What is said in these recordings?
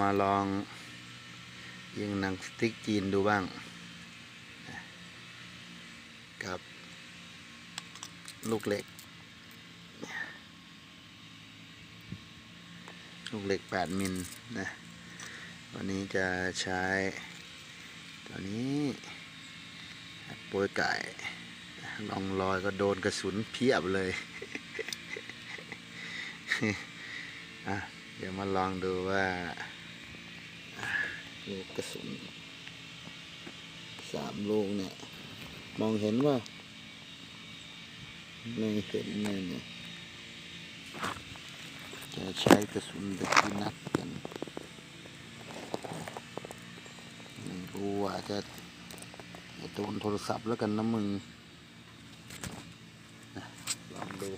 มาลองยิงหนังสติ๊กจีนดูบ้างกับ ลูกเหล็ก ลูกเหล็ก 8 มิลนะวันนี้จะใช้ตัวนี้โปรยไก่ลองรอยก็โดนกระสุนเพียบเลยอะเดี๋ยวมาลองดูว่า ลูกกระสุนสามลูกเนี่ย มองเห็นว่าไม่เห็นเลยเนี่ยจะใช้กระสุนตะกี้นัดกันไม่รู้ว่าจะจะโดนโทรศัพท์แล้วกันนะมึงลองดู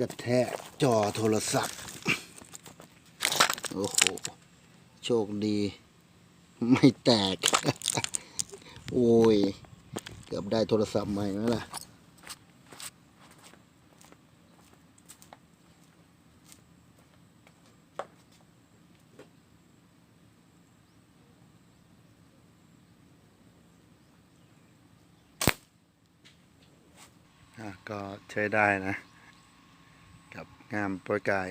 กระแทกจอโทรศัพท์ โอ้โห โชคดี ไม่แตก โอ้ย เกือบได้โทรศัพท์ใหม่แล้วล่ะอะก็ใช้ได้นะ งามปรยกาย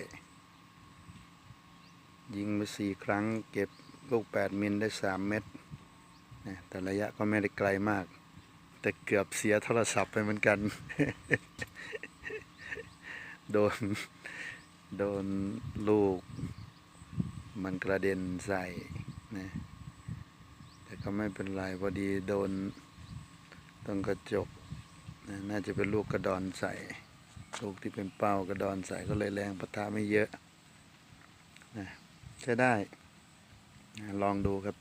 ยิงไปสี่ครั้ง เก็บลูก 8 มิลได้ 3 เม็ดนะแต่ระยะก็ไม่ได้ไกลมาก แต่เกือบเสียโทรศัพท์ไปเหมือนกัน โดน โดนลูก มันกระเด็นใส่นะแต่ก็ไม่เป็นไรพอดีโดนตรงกระจกนะน่าจะเป็นลูกกระดอนใส่ ลูกที่เป็นเป้ากระดอนใส่ก็เลยแรงปะทะไม่เยอะนะใช้ได้นะลองดูครับ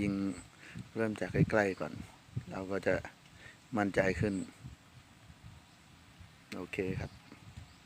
ยิงเริ่มจากใกล้ๆก่อน เราก็จะมั่นใจขึ้น โอเคครับ